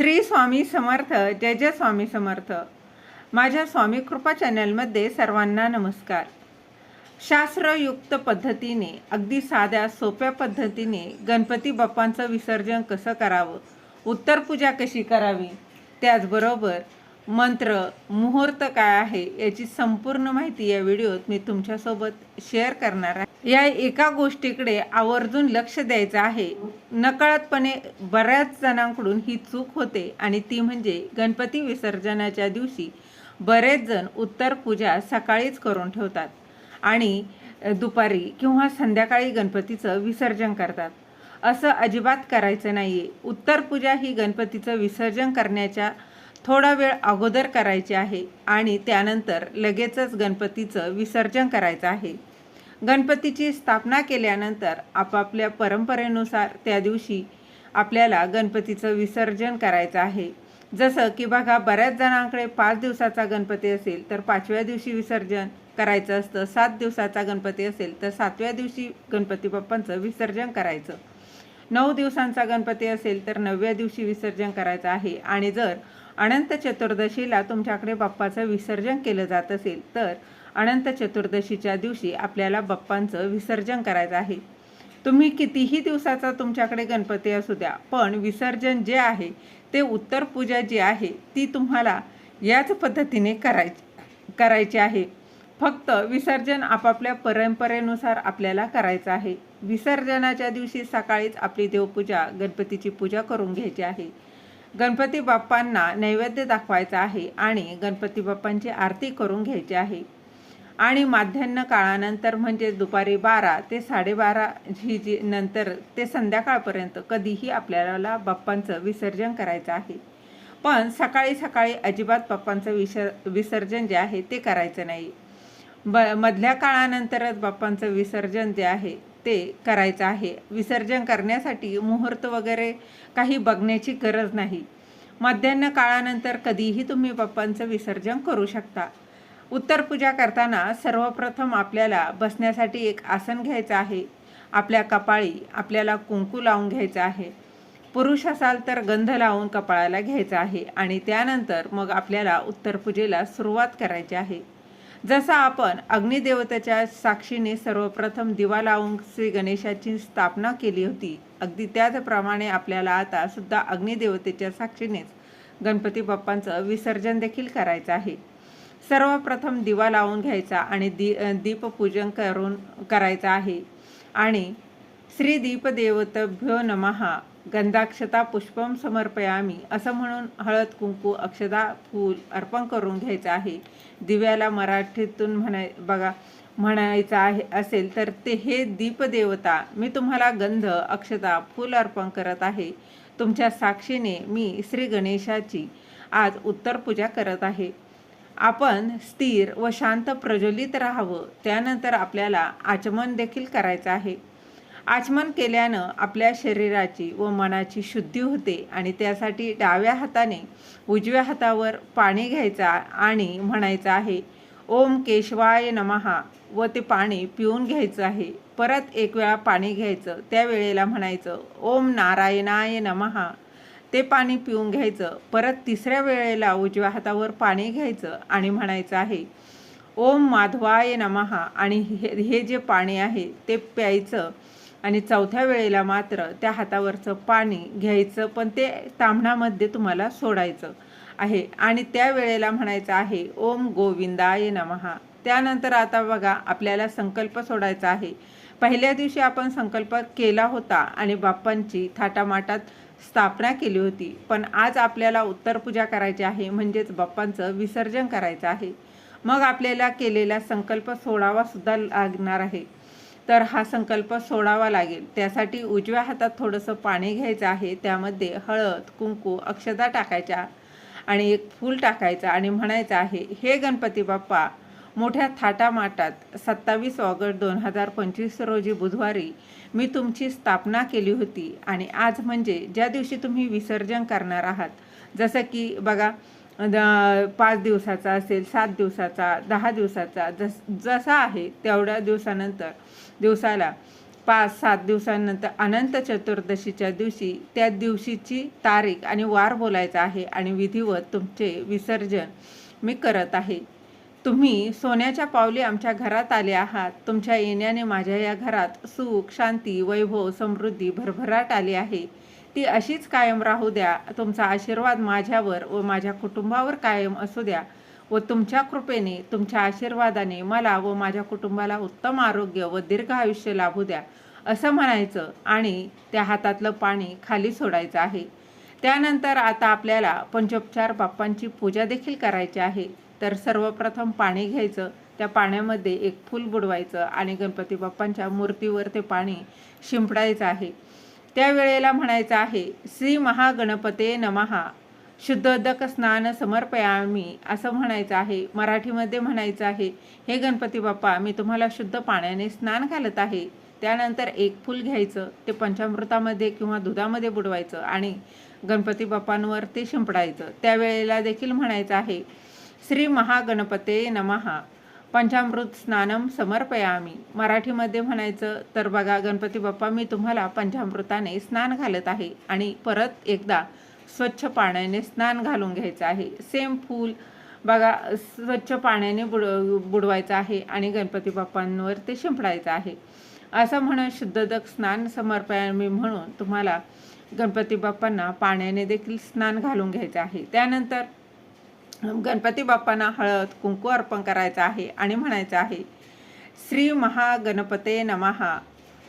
श्री स्वामी समर्थ जय जय स्वामी समर्थ. माझ्या स्वामी कृपा चॅनलमध्ये सर्वांना नमस्कार. शास्त्रयुक्त पद्धतीने अगदी साध्या सोप्या पद्धतीने गणपती बाप्पांचं विसर्जन कसं करावं उत्तर पूजा कशी करावी त्याचबरोबर मंत्र मुहूर्त काय आहे याची संपूर्ण माहिती या व्हिडिओत मी तुमच्यासोबत शेअर करणार आहे. या एका गोष्टीकडे आवर्जून लक्ष द्यायचं आहे. नकळतपणे बऱ्याच जणांकडून ही चूक होते आणि ती म्हणजे गणपती विसर्जनाच्या दिवशी बरेच जण उत्तर पूजा सकाळीच करून ठेवतात आणि दुपारी किंवा संध्याकाळी गणपतीचं विसर्जन करतात. असं अजिबात करायचं नाही आहे उत्तर पूजा ही गणपतीचं विसर्जन करण्याच्या थोडा वेळ अगोदर करायची आहे आणि त्यानंतर लगेचच गणपतीचं विसर्जन करायचं आहे. गणपतीची स्थापना केल्यानंतर आपापल्या परंपरेनुसार त्या दिवशी आपल्याला गणपतीचं विसर्जन करायचं आहे. जसं की बघा बऱ्याच जणांकडे पाच दिवसाचा गणपती असेल तर पाचव्या दिवशी विसर्जन करायचं असतं. सात दिवसाचा गणपती असेल तर सातव्या दिवशी गणपती बाप्पांचं विसर्जन करायचं. नऊ दिवसांचा गणपती असेल तर नवव्या दिवशी विसर्जन करायचं आहे. आणि जर अनंत चतुर्दशीला तुमच्याकडे बाप्पाचं विसर्जन केलं जात असेल तर अनंत चतुर्दशीच्या दिवशी आपल्याला बाप्पांचं विसर्जन करायचं आहे. तुम्ही कितीही दिवसाचा तुमच्याकडे गणपती असू द्या पण विसर्जन जे आहे ते उत्तर पूजा जी आहे ती तुम्हाला याच पद्धतीने करायची करायची आहे. फक्त विसर्जन आपापल्या परंपरेनुसार आपल्याला करायचं आहे. विसर्जनाच्या दिवशी सकाळीच आपली देवपूजा गणपतीची पूजा करून घ्यायची आहे. गणपती बाप्पांना नैवेद्य दाखवायचा आहे आणि गणपती बाप्पांची आरती करून घ्यायची आहे. आणि माध्यान्ह काळानंतर म्हणजे दुपारी बारा ते साडेबारा ही जी नंतर ते संध्याकाळपर्यंत कधीही आपल्याला बाप्पांचं विसर्जन करायचं आहे. पण सकाळी सकाळी अजिबात बाप्पांचं विसर विसर्जन जे आहे ते करायचं नाही. ब मधल्या काळानंतरच बाप्पांचं विसर्जन जे आहे ते करायचं आहे. विसर्जन करण्यासाठी मुहूर्त वगैरे काही बघण्याची गरज नाही. मध्यान्ह काळानंतर कधीही तुम्ही बाप्पांचं विसर्जन करू शकता. उत्तर पूजा करताना सर्वप्रथम आपल्याला बसण्यासाठी एक आसन घ्यायचं आहे. आपल्या कपाळी आपल्याला कुंकू लावून घ्यायचं आहे. पुरुष असाल तर गंध लावून कपाळाला घ्यायचा आहे आणि त्यानंतर मग आपल्याला उत्तर पूजेला सुरुवात करायची आहे. जसं आपण अग्निदेवतेच्या साक्षीने सर्वप्रथम दिवा लावून श्री गणेशाची स्थापना केली होती अगदी त्याचप्रमाणे आपल्याला आता सुद्धा अग्निदेवतेच्या साक्षीनेच गणपती बाप्पांचं विसर्जन देखील करायचं आहे. सर्वप्रथम दिवा लावून घ्यायचा आणि दी दीपपूजन करून करायचं आहे. आणि श्री दीपदेवतभ्यो नमहा गंधाक्षता पुष्पम समर्पयामी. असं म्हणून हळद कुंकू अक्षदा फूल अर्पण करून घ्यायचं आहे. दिव्याला मराठीतून म्हणाय बघा म्हणायचं आहे असेल तर ते हे दीपदेवता. मी तुम्हाला गंध अक्षता फूल अर्पण करत आहे. तुमच्या साक्षीने मी श्री गणेशाची आज उत्तर पूजा करत आहे. आपण स्थिर व शांत प्रज्वलित राहावं. त्यानंतर आपल्याला आचमन देखील करायचं आहे. आचमन केल्यानं आपल्या शरीराची व मनाची शुद्धी होते आणि त्यासाठी डाव्या हाताने उजव्या हातावर पाणी घ्यायचा आणि म्हणायचं आहे ओम केशवाय नमहा व ते पाणी पिऊन घ्यायचं आहे. परत एक वेळा पाणी घ्यायचं. त्यावेळेला म्हणायचं ओम नारायणाय नमहा ते पाणी पिऊन घ्यायचं. परत तिसऱ्या वेळेला उजव्या हातावर पाणी घ्यायचं आणि म्हणायचं आहे ओम माधवाय नमहा आणि हे हे जे पाणी आहे ते प्यायचं आणि चौथ्या वेळेला मात्र त्या हातावरचं पाणी घ्यायचं पण ते तांबणामध्ये तुम्हाला सोडायचं आहे. आणि त्या वेळेला म्हणायचं आहे ओम गोविंदाय नमहा त्यानंतर आता बघा आपल्याला संकल्प सोडायचा आहे. पहिल्या दिवशी आपण संकल्प केला होता आणि बाप्पांची थाटामाटात स्थापना केली होती. पण आज आपल्याला उत्तर पूजा करायची आहे म्हणजेच बाप्पांचं विसर्जन करायचं आहे. मग आपल्याला केलेला संकल्प सोडावा सुद्धा लागणार आहे. तर हा संकल्प सोडावा लागेल. त्यासाठी उजव्या हातात थोडंसं पाणी घ्यायचं आहे. त्यामध्ये हळद कुंकू अक्षता टाकायच्या आणि एक फूल टाकायचं आणि म्हणायचं आहे हे गणपती बाप्पा मोठ्या थाटामाटात सत्तावीस ऑगस्ट दोन हजार पंचवीस रोजी बुधवारी मी तुमची स्थापना केली होती आणि आज म्हणजे ज्या दिवशी तुम्ही विसर्जन करणार आहात जसं की बघा द- पाच दिवसाचा असेल सात दिवसाचा दहा दिवसाचा जस जसा आहे तेवढ्या दिवसानंतर दिवसाला. पाच सात दिवसानंतर अनंत चतुर्दशीच्या दिवशी त्या दिवशीची तारीख आणि वार बोलायचा आहे आणि विधिवत तुमचे विसर्जन मी करत आहे. तुम्ही सोन्याच्या पावली आमच्या घरात आले आहात. तुमच्या येण्याने माझ्या या घरात सुख शांती वैभव समृद्धी भरभराट आली आहे. ती अशीच कायम राहू द्या. तुमचा आशीर्वाद माझ्यावर व माझ्या कुटुंबावर कायम असू द्या. व तुमच्या कृपेने तुमच्या आशीर्वादाने मला व माझ्या कुटुंबाला उत्तम आरोग्य व दीर्घ आयुष्य लाभू द्या असं म्हणायचं आणि त्या हातातलं पाणी खाली सोडायचं आहे. त्यानंतर आता आपल्याला पंचोपचार बाप्पांची पूजा देखील करायची आहे. तर सर्वप्रथम पाणी घ्यायचं त्या पाण्यामध्ये एक फूल बुडवायचं आणि गणपती बाप्पांच्या मूर्तीवर ते पाणी शिंपडायचं आहे. त्यावेळेला म्हणायचं आहे श्री महागणपते नमहा. शुद्धोदक स्नान समर्पयामी असं म्हणायचं आहे. मराठीमध्ये म्हणायचं आहे हे गणपती बाप्पा मी तुम्हाला शुद्ध पाण्याने स्नान घालत आहे. त्यानंतर एक फूल घ्यायचं ते पंचामृतामध्ये किंवा दुधामध्ये बुडवायचं आणि गणपती बाप्पांवर ते शिंपडायचं. त्यावेळेला देखील म्हणायचं आहे श्री महागणपते नमहा पंचामृत स्नानम समर्पयामी. मराठीमध्ये म्हणायचं तर बघा गणपती बाप्पा मी तुम्हाला पंचामृताने स्नान घालत आहे. आणि परत एकदा स्वच्छ पाण्याने स्नान घालून घ्यायचं आहे. सेम फूल बघा स्वच्छ पाण्याने बुड बुडवायचं आहे आणि गणपती बाप्पांवर ते शिंपडायचं आहे. असं म्हणून शुद्धदक स्नान समर्पयामी म्हणून तुम्हाला गणपती बाप्पांना पाण्याने देखील स्नान घालून घ्यायचं आहे. त्यानंतर गणपती बाप्पांना हळद कुंकू अर्पण करायचं आहे आणि म्हणायचं आहे श्री महागणपते नमहा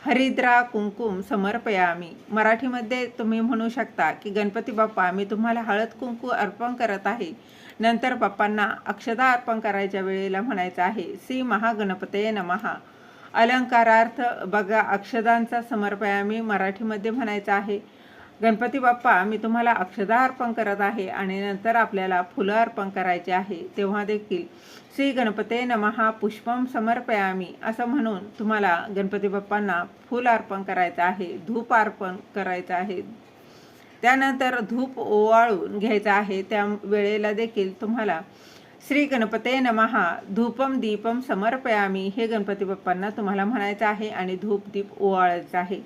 हरिद्रा कुंकुम समर्पयामी. मराठीमध्ये तुम्ही म्हणू शकता की गणपती बाप्पा मी तुम्हाला हळद कुंकू अर्पण करत आहे. नंतर बाप्पांना अक्षदा अर्पण करायच्या वेळेला म्हणायचं आहे श्री महागणपते नमहा अलंकारार्थ बघा अक्षदांचा समर्पयामी. मराठीमध्ये म्हणायचं आहे गणपती बाप्पा मी तुम्हाला अक्षदा अर्पण करत आहे आणि नंतर आपल्याला फुलं अर्पण करायचे आहे तेव्हा देखील श्री गणपते नमहा पुष्पम समर्पयामी. असं म्हणून तुम्हाला गणपती बाप्पांना फुल अर्पण करायचं आहे धूप अर्पण करायचं आहे. त्यानंतर धूप ओवाळून घ्यायचं आहे त्या वेळेला देखील तुम्हाला श्री गणपते नमहा धूपम दीपम समर्पयामी हे गणपती बाप्पांना तुम्हाला म्हणायचं आहे आणि धूप दीप ओवाळायचं आहे.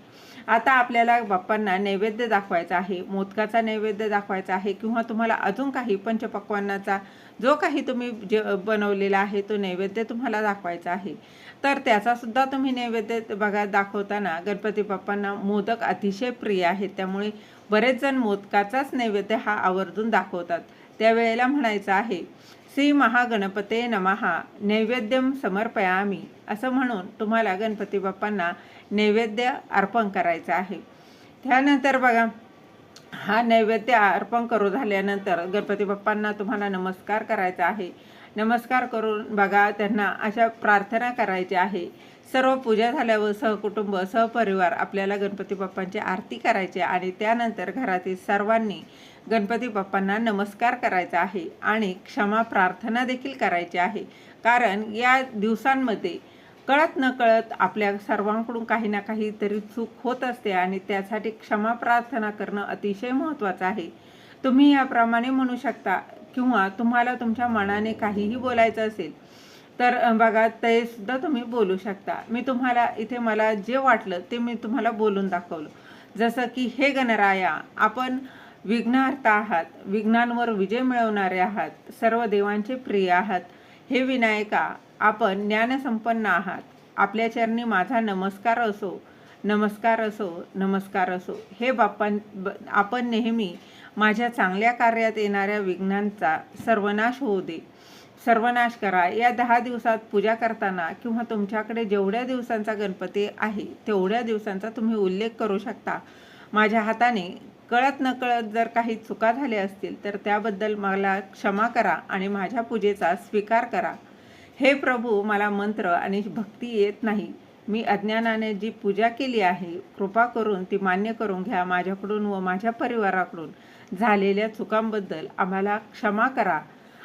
आता आपल्याला बाप्पांना नैवेद्य दाखवायचा आहे मोदकाचा नैवेद्य दाखवायचा आहे किंवा तुम्हाला अजून काही पंचपक्वांनाचा जो काही तुम्ही जे बनवलेला आहे तो नैवेद्य तुम्हाला दाखवायचा आहे. तर त्याचासुद्धा तुम्ही नैवेद्य बघा दाखवताना गणपती बाप्पांना मोदक अतिशय प्रिय आहेत. त्यामुळे बरेच जण मोदकाचाच नैवेद्य हा आवर्जून दाखवतात. त्यावेळेला म्हणायचं आहे श्री महागणपते नमहा नैवेद्यम समर्पयामी. असं म्हणून तुम्हाला गणपती बाप्पांना नैवेद्य अर्पण करायचं आहे. त्यानंतर बघा हा नैवेद्य अर्पण करू झाल्यानंतर गणपती बाप्पांना तुम्हाला नमस्कार करायचा आहे. नमस्कार करून बघा त्यांना अशा प्रार्थना करायची आहे. सर्व पूजा झाल्यावर सहकुटुंब सहपरिवार आपल्याला गणपती बाप्पांची आरती करायची आणि त्यानंतर घरातील सर्वांनी गणपती बाप्पांना नमस्कार करायचा आहे आणि क्षमा प्रार्थना देखील करायची आहे. कारण या दिवसांमध्ये कळत न कळत आपल्या सर्वांकडून काही ना काही तरी चूक होत असते आणि त्यासाठी क्षमा प्रार्थना करणं अतिशय महत्त्वाचं आहे. तुम्ही याप्रमाणे म्हणू शकता किंवा तुम्हाला तुमच्या मनाने काहीही बोलायचं असेल तर बघा ते सुद्धा तुम्ही बोलू शकता. मी तुम्हाला इथे मला जे वाटलं ते मी तुम्हाला बोलून दाखवलं. जसं की हे गणराया आपण विघ्नार्थ आहात विघ्नांवर विजय मिळवणारे आहात सर्व देवांचे प्रिय आहात. हे विनायका आपण ज्ञानसंपन्न आहात. आपल्या चरणी माझा नमस्कार असो नमस्कार असो नमस्कार असो. हे बाप्पां आपण नेहमी माझ्या चांगल्या कार्यात येणाऱ्या विघ्नांचा सर्वनाश होऊ दे. सर्वनाश करा. या दहा दिवसात पूजा करताना किंवा तुमच्याकडे जेवढ्या दिवसांचा गणपती आहे तेवढ्या दिवसांचा तुम्ही उल्लेख करू शकता. माझ्या हाताने कळत न कळत जर काही चुका झाल्या असतील तर त्याबद्दल मला क्षमा करा आणि माझ्या पूजेचा स्वीकार करा. हे प्रभू मला मंत्र आणि भक्ती येत नाही. मी अज्ञानाने जी पूजा केली आहे कृपा करून ती मान्य करून घ्या माझ्याकडून व माझ्या परिवाराकडून. झालेल्या चुकांबद्दल आम्हाला क्षमा करा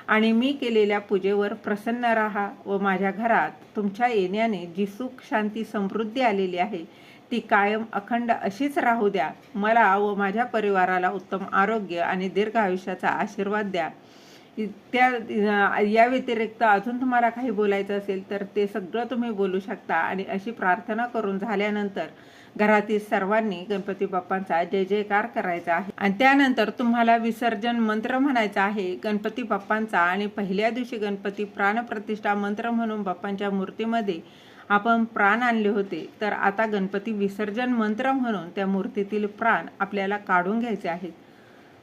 आणि मी केलेल्या पूजेवर प्रसन्न राहा व माझ्या घरात तुमच्या येण्याने जी सुख शांती समृद्धी आलेली आहे ती कायम अखंड अशीच राहू द्या. मला व माझ्या परिवाराला उत्तम आरोग्य आणि दीर्घ आयुष्याचा आशीर्वाद द्या. त्या या व्यतिरिक्त अजून तुम्हाला काही बोलायचं असेल तर ते सगळं तुम्ही बोलू शकता. आणि अशी प्रार्थना करून झाल्यानंतर घरातील सर्वांनी गणपती बाप्पांचा जय जयकार करायचा आहे. आणि त्यानंतर तुम्हाला विसर्जन मंत्र म्हणायचा आहे. गणपती बाप्पांचा आणि पहिल्या दिवशी गणपती प्राणप्रतिष्ठा मंत्र म्हणून बाप्पांच्या मूर्तीमध्ये आपण प्राण आणले होते. तर आता गणपती विसर्जन मंत्र म्हणून त्या मूर्तीतील प्राण आपल्याला काढून घ्यायचे आहेत.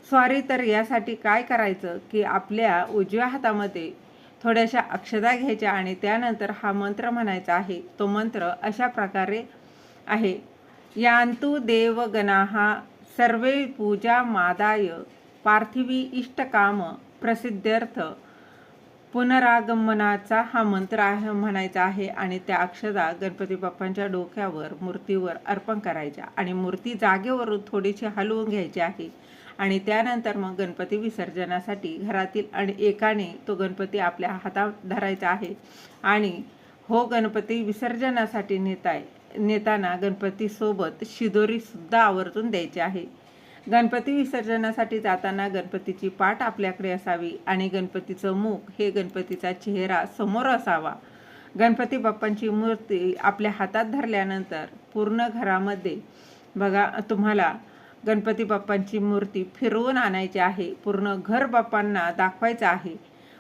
स्वारी तर यासाठी काय करायचं की आपल्या उजव्या हातामध्ये थोड्याशा अक्षदा घ्यायच्या आणि त्यानंतर हा मंत्र म्हणायचा आहे. तो मंत्र अशा प्रकारे आहे. यांतु देवगणाः सर्वे पूजा मादाय पार्थिवी इष्टकाम प्रसिद्ध्यर्थ पुनरागमनाचा हा मंत्र आहे म्हणायचा आहे आणि त्या अक्षदा गणपती बाप्पांच्या डोक्यावर मूर्तीवर अर्पण करायच्या आणि मूर्ती जागेवरून थोडीशी हलवून घ्यायची आहे. आणि त्यानंतर मग गणपती विसर्जनासाठी घरातील आणि एकाने तो गणपती आपल्या हातात धरायचा आहे. आणि हो गणपती विसर्जनासाठी नेताय नेताना गणपतीसोबत शिदोरीसुद्धा आवर्जून द्यायची आहे. गणपती विसर्जनासाठी जाताना गणपतीची पाठ आपल्याकडे असावी आणि गणपतीचं मुख हे गणपतीचा चेहरा समोर असावा. गणपती बाप्पांची मूर्ती आपल्या हातात धरल्यानंतर पूर्ण घरामध्ये बघा तुम्हाला गणपती बाप्पांची मूर्ती फिरवून आणायची आहे पूर्ण घर बाप्पांना दाखवायचं आहे.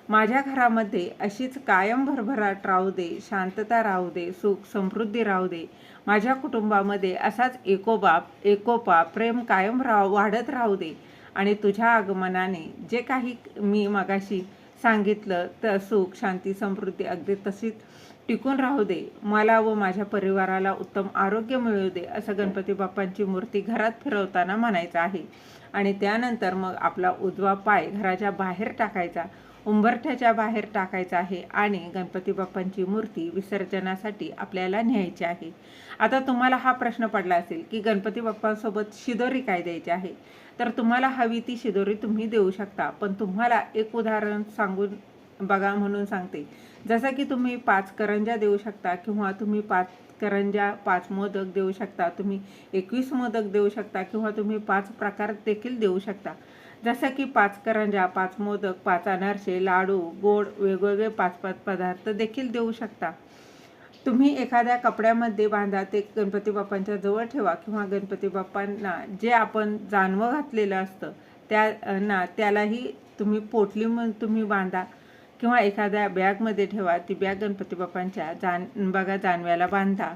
माझ्या घरामध्ये अशीच कायम भरभराट राहू दे शांतता राहू दे सुख समृद्धी राहू दे. माझ्या कुटुंबामध्ये असाच एकोबाप एकोपा प्रेम कायम राह वाढत राहू दे. आणि तुझ्या आगमनाने जे काही मी मगाशी सांगितलं तर सुख शांती समृद्धी अगदी तशीच टिकून राहू दे. मला व माझ्या परिवाराला उत्तम आरोग्य मिळू दे असं गणपती बाप्पांची मूर्ती घरात फिरवताना म्हणायचं आहे. आणि त्यानंतर मग आपला उजवा पाय घराच्या बाहेर टाकायचा उंबरठ्याच्या बाहेर टाकायचा आहे आणि गणपती बाप्पांची मूर्ती विसर्जनासाठी आपल्याला न्यायची आहे. आता तुम्हाला हा प्रश्न पडला असेल की गणपती बाप्पांसोबत शिदोरी काय द्यायची आहे? तर तुम्हाला हवी ती शिदोरी तुम्ही देऊ शकता. पण तुम्हाला एक उदाहरण सांगून बघा म्हणून सांगते. जसं की तुम्ही पाच करंजा देऊ शकता किंवा तुम्ही पाच करंजा पाच मोदक देऊ शकता तुम्ही एकवीस मोदक देऊ शकता किंवा तुम्ही पाच प्रकार देखील देऊ शकता. जसं की पाच करंजा पाच मोदक पाच अनारसे लाडू गोड वेगवेगळे पाच पाच पदार्थ देखील देऊ शकता. तुम्ही एखाद्या कपड्यामध्ये बांधा ते गणपती बाप्पांच्या जवळ ठेवा किंवा गणपती बाप्पांना जे आपण जानवं घातलेलं असतं त्या ना त्यालाही तुम्ही पोटली म्हणून तुम्ही बांधा. किंवा एखाद्या बॅगमध्ये ठेवा ती बॅग गणपती बाप्पांच्या जान बघा जानव्याला बांधा.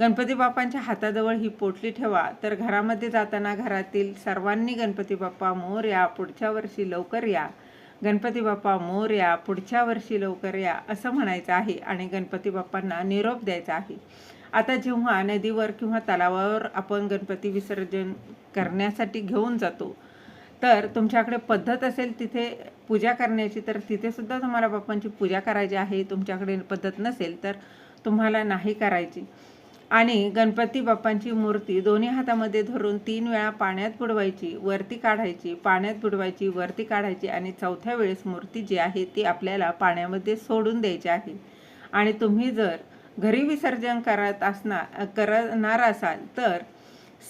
गणपती बाप्पांच्या हाताजवळ ही पोटली ठेवा. तर घरामध्ये जाताना घरातील सर्वांनी गणपती बाप्पा मोर या पुढच्या वर्षी लवकर या. गणपती बाप्पा मोर या पुढच्या वर्षी लवकर या असं म्हणायचं आहे आणि गणपती बाप्पांना निरोप द्यायचा आहे. आता जेव्हा नदीवर किंवा तलावावर आपण गणपती विसर्जन करण्यासाठी घेऊन जातो तर तुमच्याकडे पद्धत असेल तिथे पूजा करण्याची तर तिथेसुद्धा तुम्हाला बाप्पांची पूजा करायची आहे. तुमच्याकडे पद्धत नसेल तर तुम्हाला नाही करायची. आणि गणपती बाप्पांची मूर्ती दोन्ही हातामध्ये धरून तीन वेळा पाण्यात बुडवायची वरती काढायची पाण्यात बुडवायची वरती काढायची आणि चौथ्या वेळेस मूर्ती जी आहे ती आपल्याला पाण्यामध्ये सोडून द्यायची आहे. आणि तुम्ही जर घरी विसर्जन करत असणार करणार असाल तर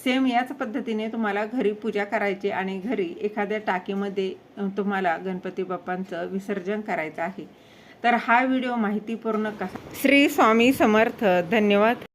सेम याच पद्धतीने तुम्हाला घरी पूजा करायची आणि घरी एखाद्या टाकीमध्ये तुम्हाला गणपती बाप्पांचं विसर्जन करायचं आहे. तर हा व्हिडिओ माहितीपूर्ण कसा? श्री स्वामी समर्थ. धन्यवाद.